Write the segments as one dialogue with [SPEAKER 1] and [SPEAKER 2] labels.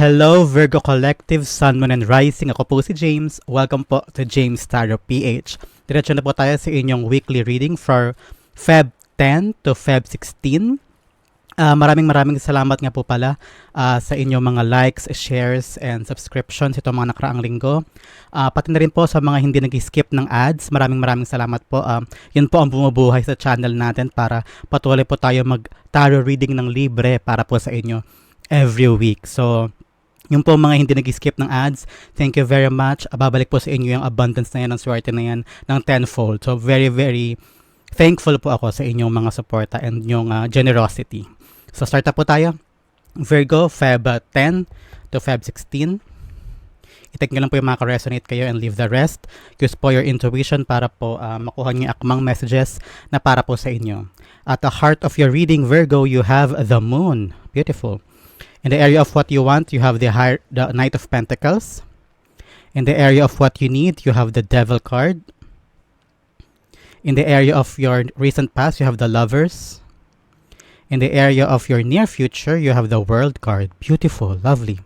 [SPEAKER 1] Hello Virgo Collective, Sun, Moon, and Rising. Ako po si James. Welcome po to James Tarot PH. Diretso na po tayo sa inyong weekly reading for Feb 10 to Feb 16. Ah, maraming maraming salamat nga po pala ah, sa inyong mga likes, shares, and subscriptions itong mga nakaraang linggo. Ah, pati na rin po sa mga hindi nag-skip ng ads. Maraming maraming salamat po. Ah, yun po ang bumubuhay sa channel natin para patuloy po tayo mag-tarot reading ng libre para po sa inyo every week. So, yung po mga hindi nag-skip ng ads, thank you very much. Babalik po sa inyo yung abundance na yan, ang swerte na yan ng tenfold. So, very, very thankful po ako sa inyong mga suporta and yung ah, generosity. So, start na po tayo. Virgo, Feb ah, 10 to Feb 16. I-take nyo lang po yung mga resonate kayo and leave the rest. Use po your intuition para po ah, makuha nyo yung akmang messages na para po sa inyo. At the heart of your reading, Virgo, you have the moon. Beautiful. In the area of what you want, you have the, high, the Knight of Pentacles. In the area of what you need, you have the Devil card. In the area of your recent past, you have the Lovers. In the area of your near future, you have the World card. Beautiful, lovely.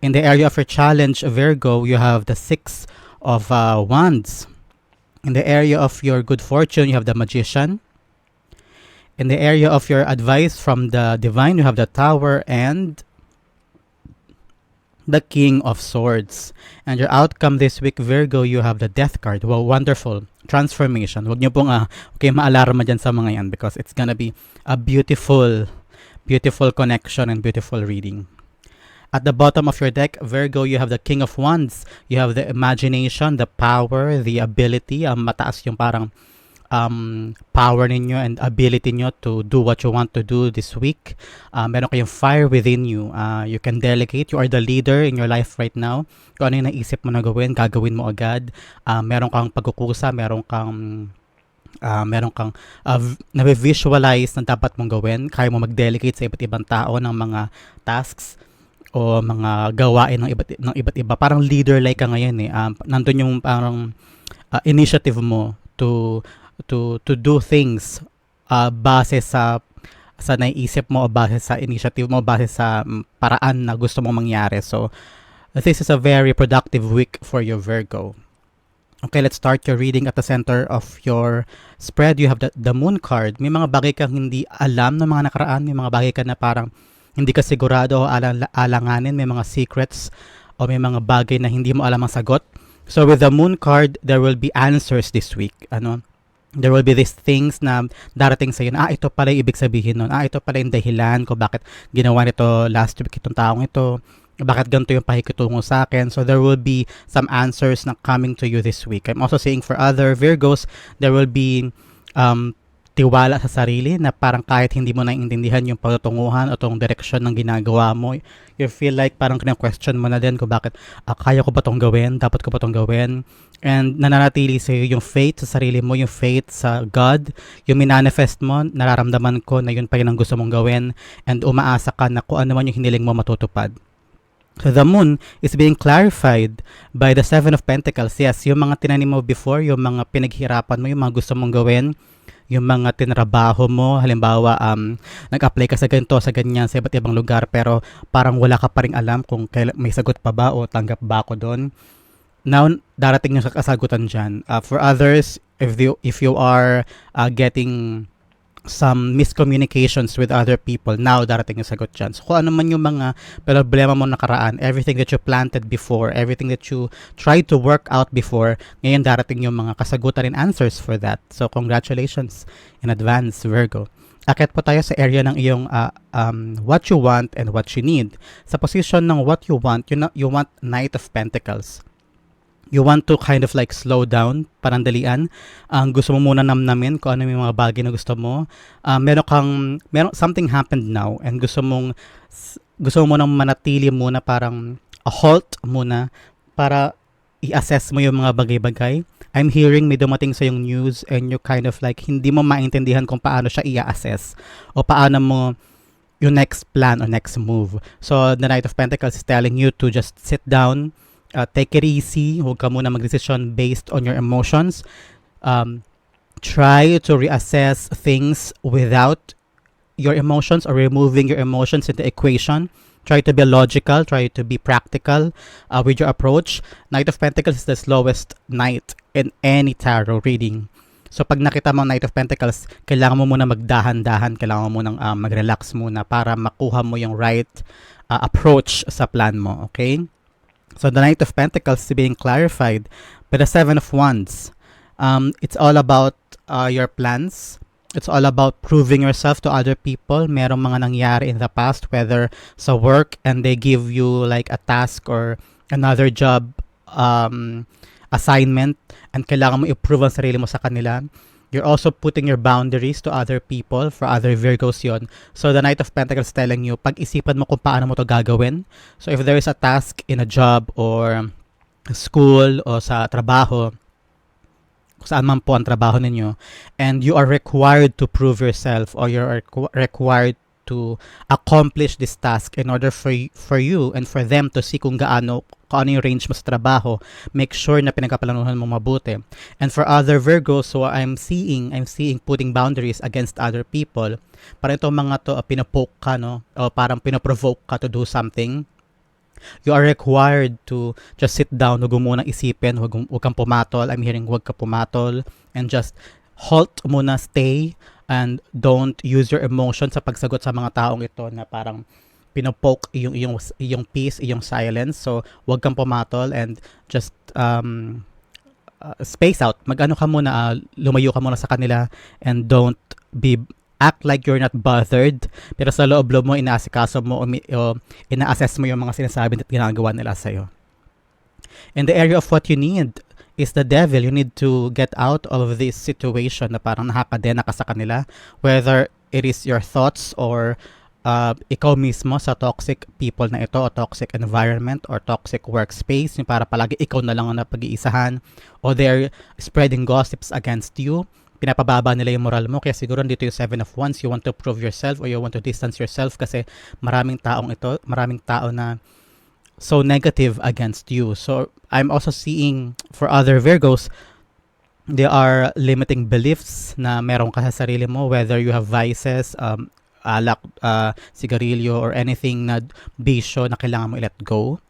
[SPEAKER 1] In the area of your challenge, Virgo, you have the Six of uh, Wands. In the area of your good fortune, you have the Magician. In the area of your advice from the divine, you have the Tower and the King of Swords. And your outcome this week, Virgo, you have the Death card. Wow, wonderful. Transformation. Huwag niyo pong uh, okay, maalarma dyan sa mga yan because it's gonna be a beautiful, beautiful connection and beautiful reading. At the bottom of your deck, Virgo, you have the King of Wands. You have the imagination, the power, the ability. Um, mataas yung parang um, power ninyo and ability nyo to do what you want to do this week. Uh, meron kayong fire within you. Uh, you can delegate. You are the leader in your life right now. Kung ano yung naisip mo na gawin, gagawin mo agad. Uh, meron kang pagkukusa, meron kang uh, meron kang uh, na-visualize na dapat mong gawin. Kaya mo mag-delegate sa iba't ibang tao ng mga tasks o mga gawain ng iba't ng iba't iba. Parang leader like ka ngayon eh. Um, nandun yung parang uh, initiative mo to to to do things uh, base sa sa naiisip mo o base sa initiative mo, base sa um, paraan na gusto mong mangyari. So, this is a very productive week for your Virgo. Okay, let's start your reading at the center of your spread. You have the, the moon card. May mga bagay kang hindi alam ng mga nakaraan. May mga bagay ka na parang hindi ka sigurado o alang, alanganin, may mga secrets o may mga bagay na hindi mo alam ang sagot. So with the moon card, there will be answers this week. Ano? There will be these things na darating sa iyo. Ah, ito pala yung ibig sabihin nun. Ah, ito pala yung dahilan ko bakit ginawa nito last week itong taong ito. Bakit ganito yung pahikitungo sa akin. So there will be some answers na coming to you this week. I'm also saying for other Virgos, there will be um, tiwala sa sarili na parang kahit hindi mo naiintindihan yung pagtutunguhan o tong direksyon ng ginagawa mo, you feel like parang kina-question mo na din kung bakit ah, kaya ko ba tong gawin, dapat ko ba tong gawin, and nananatili sa yung faith sa sarili mo, yung faith sa God, yung minanifest mo, nararamdaman ko na yun pa yun ang gusto mong gawin, and umaasa ka na kung ano man yung hiniling mo matutupad. So the moon is being clarified by the Seven of Pentacles. Yes, yung mga tinanim mo before, yung mga pinaghirapan mo, yung mga gusto mong gawin, yung mga tinrabaho mo, halimbawa um, nag-apply ka sa ganito, sa ganyan, sa iba't ibang lugar, pero parang wala ka pa rin alam kung may sagot pa ba o tanggap ba ako doon. Now, darating yung kasagutan dyan. Uh, for others, if you, if you are uh, getting some miscommunications with other people, now darating yung sagot dyan. So kung ano man yung mga problema mo nakaraan, everything that you planted before, everything that you tried to work out before, ngayon darating yung mga kasagutan and answers for that. So congratulations in advance, Virgo. Akit po tayo sa area ng iyong uh, um, what you want and what you need. Sa position ng what you want, you, know, you want Knight of Pentacles you want to kind of like slow down, panandalian. Ang um, gusto mo muna namnamin kung ano yung mga bagay na gusto mo. Uh, meron kang, meron, something happened now and gusto mong, gusto mo munang manatili muna parang a halt muna para i-assess mo yung mga bagay-bagay. I'm hearing may dumating sa yung news and you kind of like hindi mo maintindihan kung paano siya i-assess o paano mo yung next plan or next move. So the Knight of Pentacles is telling you to just sit down, uh, take it easy. Huwag ka muna mag-decision based on your emotions. Um, try to reassess things without your emotions or removing your emotions in the equation. Try to be logical, try to be practical uh, with your approach. Knight of Pentacles is the slowest knight in any tarot reading. So pag nakita mo Knight of Pentacles, kailangan mo muna magdahan-dahan, kailangan mo munang um, mag-relax muna para makuha mo yung right uh, approach sa plan mo, okay? So the Knight of Pentacles is being clarified by the Seven of Wands. Um, it's all about uh, your plans. It's all about proving yourself to other people. Merong mga nangyari in the past, whether sa work and they give you like a task or another job um, assignment and kailangan mo i-prove ang sarili mo sa kanila. You're also putting your boundaries to other people, for other Virgos yon. So the Knight of Pentacles telling you, pag-isipan mo kung paano mo to gagawin. So if there is a task in a job or school o sa trabaho, kung saan man po ang trabaho ninyo, and you are required to prove yourself or you're requ- required to accomplish this task in order for for you and for them to see kung gaano kung ano yung range mo sa trabaho make sure na pinagkaplanuhan mo mabuti. And for other Virgos so I'm seeing I'm seeing putting boundaries against other people. Parang itong mga to uh, pinapoke ka no? O parang pinaprovoke ka to do something. You are required to just sit down, huwag mo munang isipin, huwag, huwag kang pumatol. I'm hearing huwag ka pumatol. And just halt muna, stay and don't use your emotion sa pagsagot sa mga taong ito na parang pinopoke yung yung yung peace, yung silence. So, huwag kang pumatol and just um uh, space out. Mag-ano ka muna, uh, lumayo ka muna sa kanila and don't be act like you're not bothered pero sa loob-loob mo inaasikaso mo o, o ina-assess mo yung mga sinasabi at ginagawa nila sa'yo. In the area of what you need is the devil. You need to get out of this situation na parang nakakadena ka sa kanila. Whether it is your thoughts or uh, ikaw mismo sa toxic people na ito o toxic environment or toxic workspace yung para palagi ikaw na lang ang napag-iisahan or they're spreading gossips against you pinapababa nila yung moral mo. Kaya siguro dito yung seven of wands. You want to prove yourself or you want to distance yourself kasi maraming taong ito maraming tao na so negative against you. So I'm also seeing for other Virgos they are limiting beliefs na meron ka sa sarili mo whether you have vices um, alak, uh, sigarilyo or anything na bisyo na kailangan mo i-let go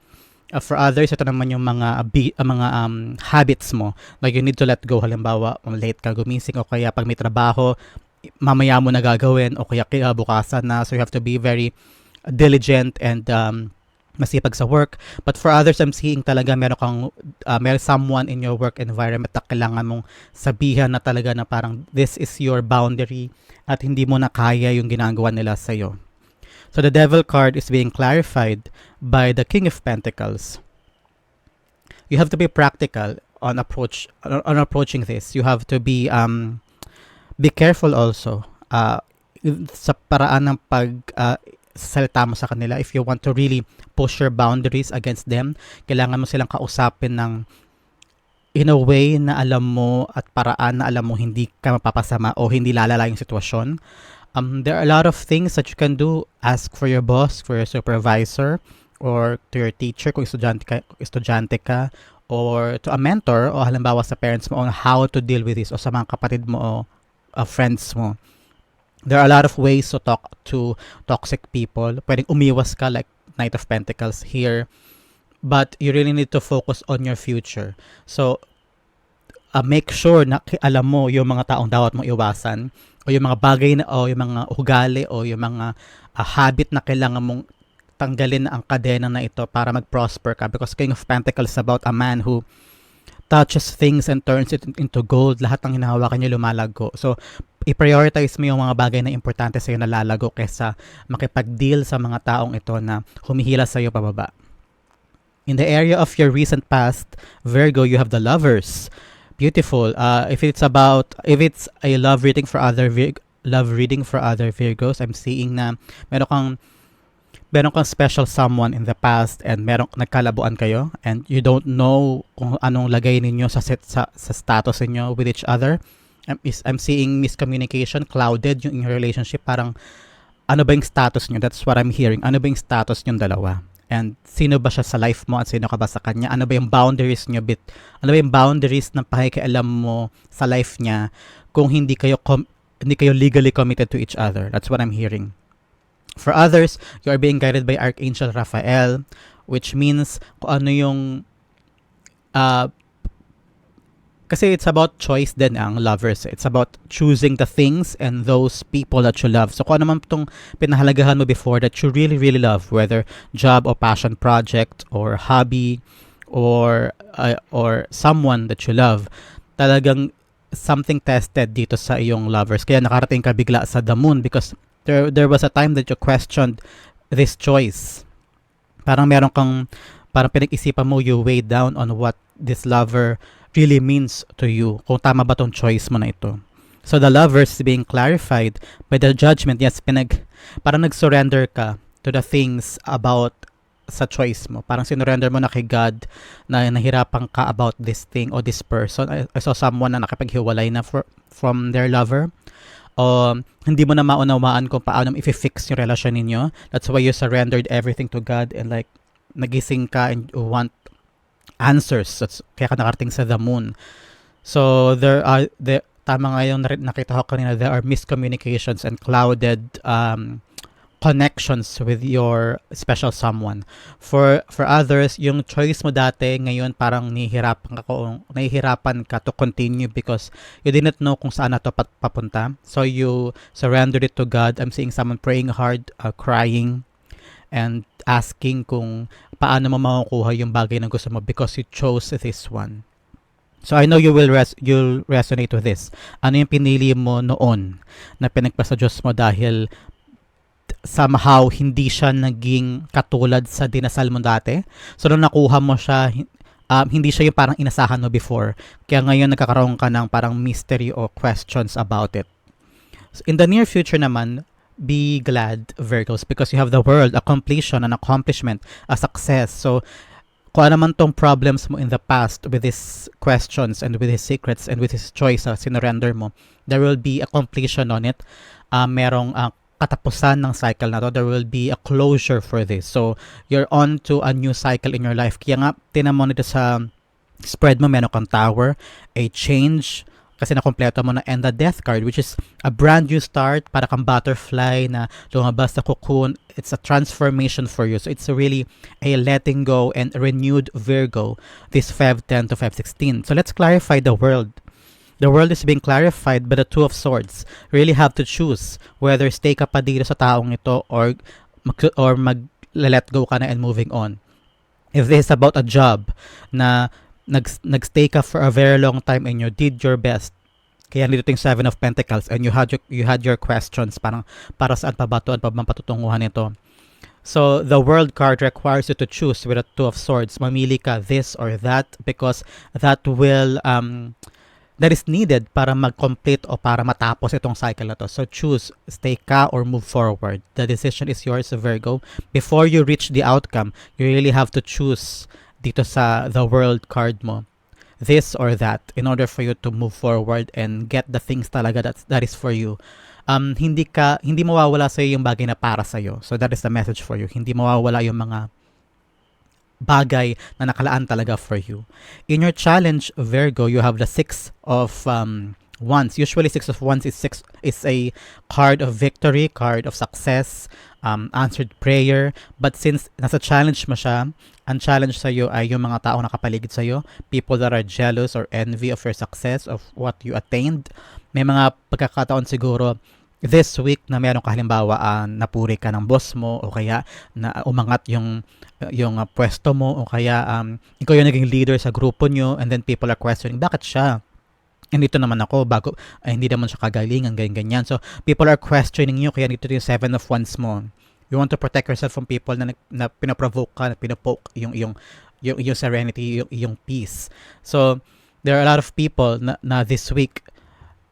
[SPEAKER 1] Uh, for others, ito naman yung mga uh, mga um, habits mo. Like you need to let go. Halimbawa, late ka gumising o kaya pag may trabaho, mamaya mo na gagawin o kaya kinabukasan na. So you have to be very diligent and um, masipag sa work. But for others, I'm seeing talaga meron kang, uh, meron someone in your work environment na kailangan mong sabihan na talaga na parang this is your boundary at hindi mo na kaya yung ginagawa nila sa'yo. So the devil card is being clarified by the king of pentacles. You have to be practical on approach on approaching this. You have to be um be careful also uh sa paraan ng pag uh, salita mo sa kanila if you want to really push your boundaries against them kailangan mo silang kausapin ng in a way na alam mo at paraan na alam mo hindi ka mapapasama o hindi lalala yung sitwasyon um, there are a lot of things that you can do. Ask for your boss, for your supervisor, or to your teacher kung estudyante ka, estudyante ka or to a mentor o halimbawa sa parents mo on how to deal with this o sa mga kapatid mo o uh, friends mo. There are a lot of ways to talk to toxic people. Pwedeng umiwas ka like Knight of Pentacles here. But you really need to focus on your future. So, uh, make sure na alam mo yung mga taong dapat mong iwasan o yung mga bagay na o yung mga ugali o yung mga uh, habit na kailangan mong tanggalin ang kadena na ito para mag-prosper ka because King of Pentacles is about a man who touches things and turns it into gold. Lahat ng hinahawakan niya lumalago. So, i-prioritize mo yung mga bagay na importante sa'yo na lalago kesa makipag-deal sa mga taong ito na humihila sa'yo pababa. In the area of your recent past, Virgo, you have the lovers. Beautiful. Uh, if it's about, if it's a love reading for other Vir- love reading for other Virgos, I'm seeing na meron kang meron kang special someone in the past and meron nagkalabuan kayo and you don't know kung anong lagay ninyo sa set sa, sa status ninyo with each other. I'm, is, I'm seeing miscommunication, clouded yung inyong relationship. Parang ano ba yung status nyo? That's what I'm hearing. Ano ba yung status nyo dalawa? And sino ba siya sa life mo at sino ka ba sa kanya? Ano ba yung boundaries nyo? Bit, ano ba yung boundaries ng pakikialam mo sa life niya kung hindi kayo com- hindi kayo legally committed to each other? That's what I'm hearing. For others, you are being guided by Archangel Raphael, which means kung ano yung uh, kasi it's about choice din ang lovers. It's about choosing the things and those people that you love. So kung ano man itong pinahalagahan mo before that you really, really love, whether job or passion project or hobby or uh, or someone that you love, talagang something tested dito sa iyong lovers. Kaya nakarating ka bigla sa the moon because there, there was a time that you questioned this choice. Parang meron kang, parang pinag-isipan mo, you weigh down on what this lover really means to you. Kung tama ba tong choice mo na ito. So the lovers being clarified by the judgment, yes, pinag, parang nag-surrender ka to the things about sa choice mo. Parang sinurrender mo na kay God na nahirapan ka about this thing or this person. I, saw someone na nakipaghiwalay na for, from their lover. O hindi mo na maunawaan kung paano i-fix yung relasyon ninyo. That's why you surrendered everything to God and like nagising ka and you want answers. That's, kaya ka nakarating sa the moon. So there are there tama nga yung nakita ko kanina there are miscommunications and clouded um, connections with your special someone. For for others, yung choice mo dati ngayon parang nahihirapan ka kung nahihirapan ka to continue because you didn't know kung saan na to papunta. So you surrendered it to God. I'm seeing someone praying hard, uh, crying and asking kung paano mo makukuha yung bagay na gusto mo because you chose this one. So I know you will res- you'll resonate with this. Ano yung pinili mo noon na pinagpasa Diyos mo dahil somehow hindi siya naging katulad sa dinasal mo dati. So nung nakuha mo siya, um, hindi siya yung parang inasahan mo before. Kaya ngayon nagkakaroon ka ng parang mystery or questions about it. So in the near future naman, be glad, Virgos, because you have the world, a completion, an accomplishment, a success. So, kung ano man tong problems mo in the past with these questions and with his secrets and with his choice, uh, sinurrender mo, there will be a completion on it. Uh, merong uh, katapusan ng cycle na to. There will be a closure for this. So, you're on to a new cycle in your life. Kaya nga, tinan mo nito sa spread mo, meron kang tower, a change, kasi nakompleto mo na and the death card which is a brand new start para kang butterfly na lumabas sa cocoon it's a transformation for you so it's really a letting go and renewed Virgo this 510 to 516 so let's clarify the world The world is being clarified by the Two of Swords. really have to choose whether stay ka pa dito sa taong ito or mag, or mag let go ka na and moving on. If this is about a job na nag, nagstay ka for a very long time and you did your best. Kaya nito yung Seven of Pentacles and you had your, you had your questions parang para saan pa ba ito at pa bang patutunguhan nito. So, the world card requires you to choose with a two of swords. Mamili ka this or that because that will, um, that is needed para mag-complete o para matapos itong cycle na to. So, choose, stay ka or move forward. The decision is yours, Virgo. Before you reach the outcome, you really have to choose dito sa the world card mo this or that in order for you to move forward and get the things talaga that that is for you. Um hindi ka hindi mawawala sa yung bagay na para sa iyo so that is the message for you. Hindi mawawala yung mga bagay na nakalaan talaga for you. In your challenge Virgo you have the six of um wands usually six of wands is six is a card of victory card of success um, answered prayer. But since nasa challenge mo siya, ang challenge sa iyo ay yung mga tao nakapaligid sa iyo, people that are jealous or envy of your success, of what you attained. May mga pagkakataon siguro this week na meron ka halimbawa uh, napuri ka ng boss mo o kaya na umangat yung yung uh, pwesto mo o kaya um, ikaw yung naging leader sa grupo nyo and then people are questioning bakit siya dito naman ako bago ay hindi naman siya kagalingan ganyan ganyan. So people are questioning you kaya dito yung seven of wands mo. You want to protect yourself from people na, na pinaprovoke ka na pinapoke yung yung yung, yung serenity yung, yung peace. So there are a lot of people na, na this week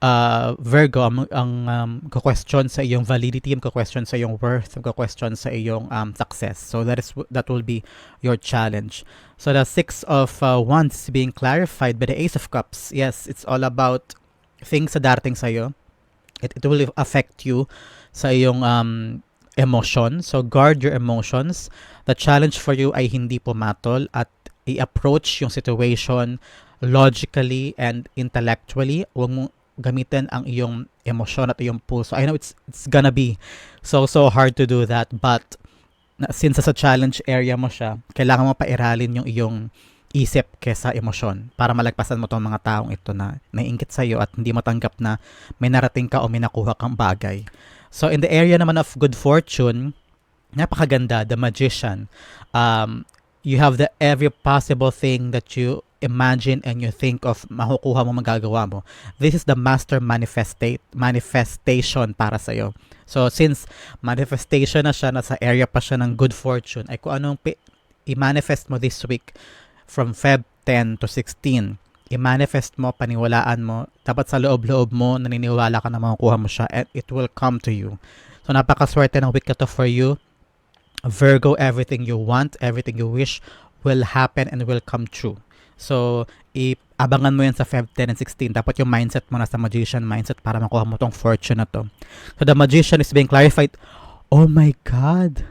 [SPEAKER 1] uh, Virgo ang, ang um, question sa iyong validity, ang question sa iyong worth, ang question sa iyong um, success. So that is that will be your challenge. So the six of uh, wands being clarified by the ace of cups. Yes, it's all about things sa darating sa iyo. It, it will affect you sa iyong um, emotion. So guard your emotions. The challenge for you ay hindi pumatol at i-approach yung situation logically and intellectually. Huwag mo gamitin ang iyong emosyon at iyong puso. I know it's it's gonna be so so hard to do that but since sa challenge area mo siya, kailangan mo pairalin yung iyong isip kesa emosyon para malagpasan mo tong mga taong ito na naiingit sa iyo at hindi matanggap na may narating ka o may nakuha kang bagay. So in the area naman of good fortune, napakaganda, the magician. Um, you have the every possible thing that you imagine and you think of makukuha mo magagawa mo. This is the master manifestate manifestation para sa iyo. So since manifestation na siya nasa area pa siya ng good fortune ay kung anong i-manifest mo this week from Feb 10 to 16 i-manifest mo, paniwalaan mo, dapat sa loob-loob mo, naniniwala ka na makukuha mo siya and it will come to you. So napakaswerte ng week na to for you. Virgo, everything you want, everything you wish will happen and will come true. So, i-abangan mo yan sa Feb 10 and 16. Dapat yung mindset mo nasa magician mindset para makuha mo tong fortune na to. So, the magician is being clarified. Oh my God!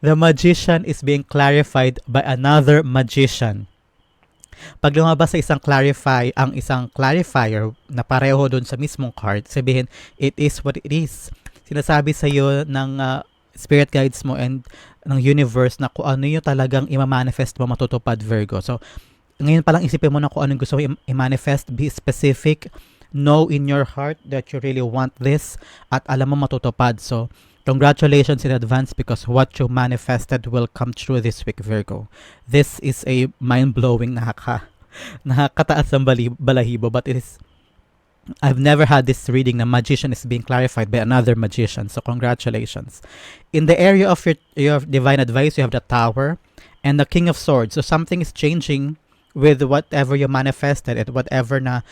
[SPEAKER 1] The magician is being clarified by another magician. Pag lumabas sa isang clarify, ang isang clarifier na pareho doon sa mismong card, sabihin, it is what it is. Sinasabi sa iyo ng uh, spirit guides mo and ng universe na kung ano yung talagang ima-manifest mo matutupad Virgo. So, ngayon pa lang isipin mo na kung anong gusto mo i-manifest, be specific, know in your heart that you really want this at alam mo matutupad. So, congratulations in advance because what you manifested will come true this week, Virgo. This is a mind-blowing nakaka nakakataas ng bali, balahibo but it is I've never had this reading na magician is being clarified by another magician. So congratulations. In the area of your, your divine advice, you have the tower and the king of swords. So something is changing with whatever you manifested and whatever na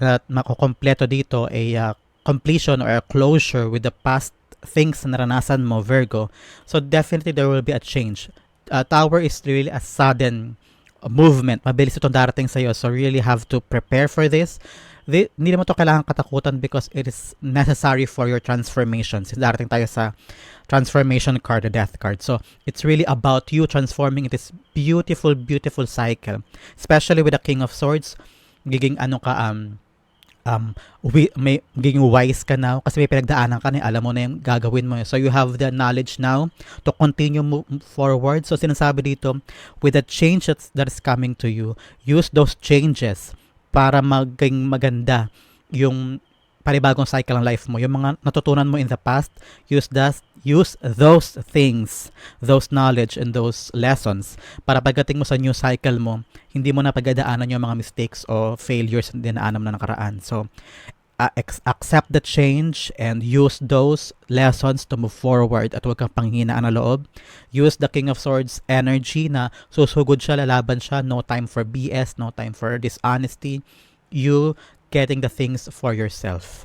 [SPEAKER 1] na makukompleto dito a uh, completion or a closure with the past things na naranasan mo Virgo. So definitely there will be a change. Uh, tower is really a sudden movement. Mabilis itong darating sa iyo. So really have to prepare for this. Di, hindi naman to kailangan katakutan because it is necessary for your transformation. Since darating tayo sa transformation card, the death card. So, it's really about you transforming this beautiful, beautiful cycle. Especially with the King of Swords, giging ano ka, um, um, wi- may, giging wise ka now kasi may pinagdaanan ka na, alam mo na yung gagawin mo. So, you have the knowledge now to continue move forward. So, sinasabi dito, with the change that's, that is coming to you, use those changes para maging maganda yung panibagong cycle ng life mo. Yung mga natutunan mo in the past, use that, use those things, those knowledge and those lessons para pagdating mo sa new cycle mo, hindi mo na pagdadaanan yung mga mistakes o failures na dinaanan mo na nakaraan. So, uh, accept the change and use those lessons to move forward at huwag kang panghinaan na loob. Use the King of Swords energy na susugod siya, lalaban siya, no time for BS, no time for dishonesty. You getting the things for yourself.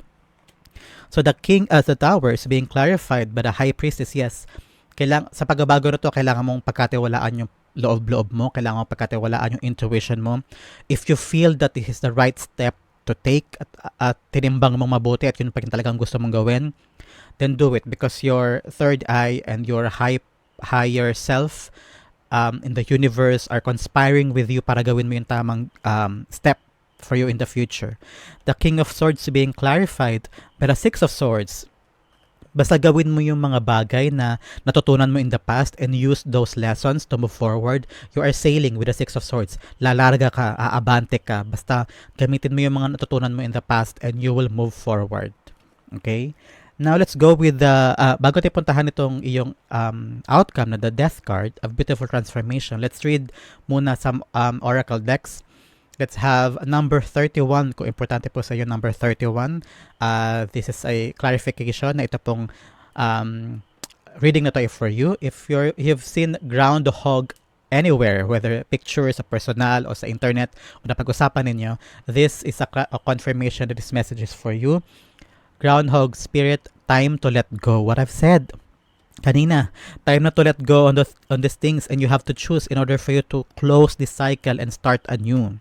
[SPEAKER 1] So the king as the tower is being clarified by the high priestess. Yes, kailang, sa pagbabago na to, kailangan mong pagkatiwalaan yung loob-loob mo, kailangan mong pagkatiwalaan yung intuition mo. If you feel that this is the right step to take at, at tinimbang mong mabuti at yun pa rin talagang gusto mong gawin, then do it because your third eye and your high higher self um, in the universe are conspiring with you para gawin mo yung tamang um, step for you in the future. The King of Swords being clarified by the Six of Swords. Basta gawin mo yung mga bagay na natutunan mo in the past and use those lessons to move forward. You are sailing with the Six of Swords. Lalarga ka, aabante ka. Basta gamitin mo yung mga natutunan mo in the past and you will move forward. Okay? Now let's go with the uh, bago tayo puntahan itong iyong um, outcome na the death card of beautiful transformation. Let's read muna some um, oracle decks. Let's have number 31 kung importante po sa iyo number 31. Uh, this is a clarification na ito pong um, reading na to for you. If you're you've seen groundhog anywhere, whether pictures, sa personal, o sa internet, o napag-usapan ninyo, this is a, a confirmation that this message is for you. Groundhog spirit, time to let go. What I've said kanina, time na to let go on, the, on these things and you have to choose in order for you to close this cycle and start anew.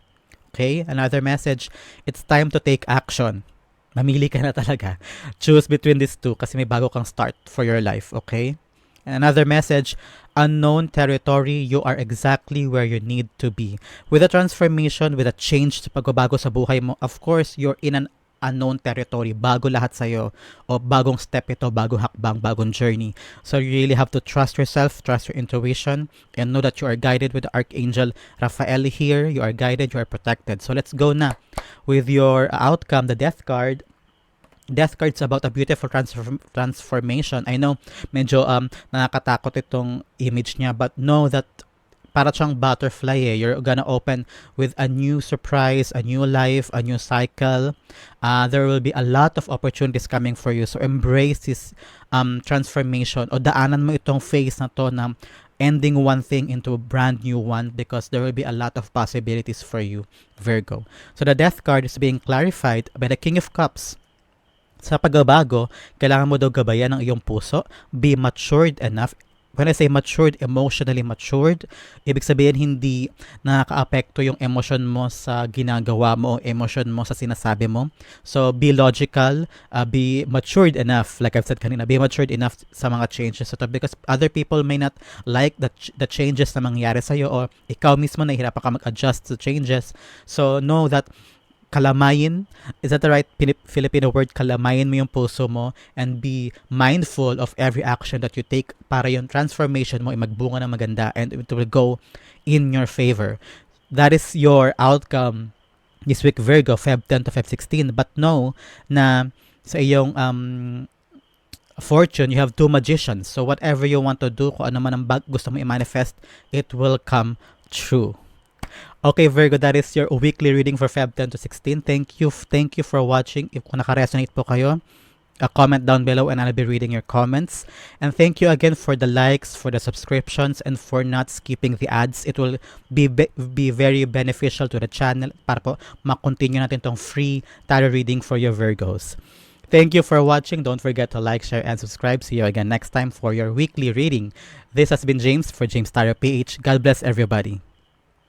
[SPEAKER 1] Okay? Another message, it's time to take action. Mamili ka na talaga. Choose between these two kasi may bago kang start for your life. Okay? Another message, unknown territory, you are exactly where you need to be. With a transformation, with a change sa pagbabago sa buhay mo, of course, you're in an unknown territory, bago lahat sa'yo, o bagong step ito, bagong hakbang, bagong journey. So you really have to trust yourself, trust your intuition, and know that you are guided with the Archangel Raphael here. You are guided, you are protected. So let's go na with your outcome, the Death card. Death card's about a beautiful transform- transformation. I know medyo um nakakatakot itong image niya but know that para siyang butterfly eh. You're gonna open with a new surprise, a new life, a new cycle. Uh, there will be a lot of opportunities coming for you. So embrace this um, transformation o daanan mo itong phase na to na ending one thing into a brand new one because there will be a lot of possibilities for you, Virgo. So the death card is being clarified by the King of Cups. Sa pagbabago, kailangan mo daw gabayan ng iyong puso, be matured enough. When I say matured, emotionally matured, ibig sabihin hindi nakaka-apekto yung emotion mo sa ginagawa mo emotion mo sa sinasabi mo. So, be logical, uh, be matured enough, like I've said kanina, be matured enough sa mga changes ito because other people may not like the, the changes na mangyari sa'yo or ikaw mismo nahihirapan ka mag-adjust to changes. So, know that kalamayin, is that the right Filipino word? Kalamayin mo yung puso mo and be mindful of every action that you take para yung transformation mo ay magbunga ng maganda and it will go in your favor. That is your outcome this week, Virgo, Feb 10 to Feb 16. But know na sa iyong um, fortune, you have two magicians. So whatever you want to do, kung ano man ang bag gusto mo i-manifest, it will come true. Okay, Virgo, that is your weekly reading for Feb 10 to 16. Thank you, thank you for watching. If kung naka-resonate po kayo, a comment down below and I'll be reading your comments. And thank you again for the likes, for the subscriptions, and for not skipping the ads. It will be be, be very beneficial to the channel para po makontinue natin tong free tarot reading for your Virgos. Thank you for watching. Don't forget to like, share, and subscribe. See you again next time for your weekly reading. This has been James for James Tarot PH. God bless everybody.